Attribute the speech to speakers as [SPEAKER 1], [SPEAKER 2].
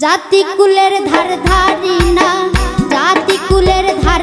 [SPEAKER 1] জাতি কুলের ধার ধারি না জাতি কুলের ধার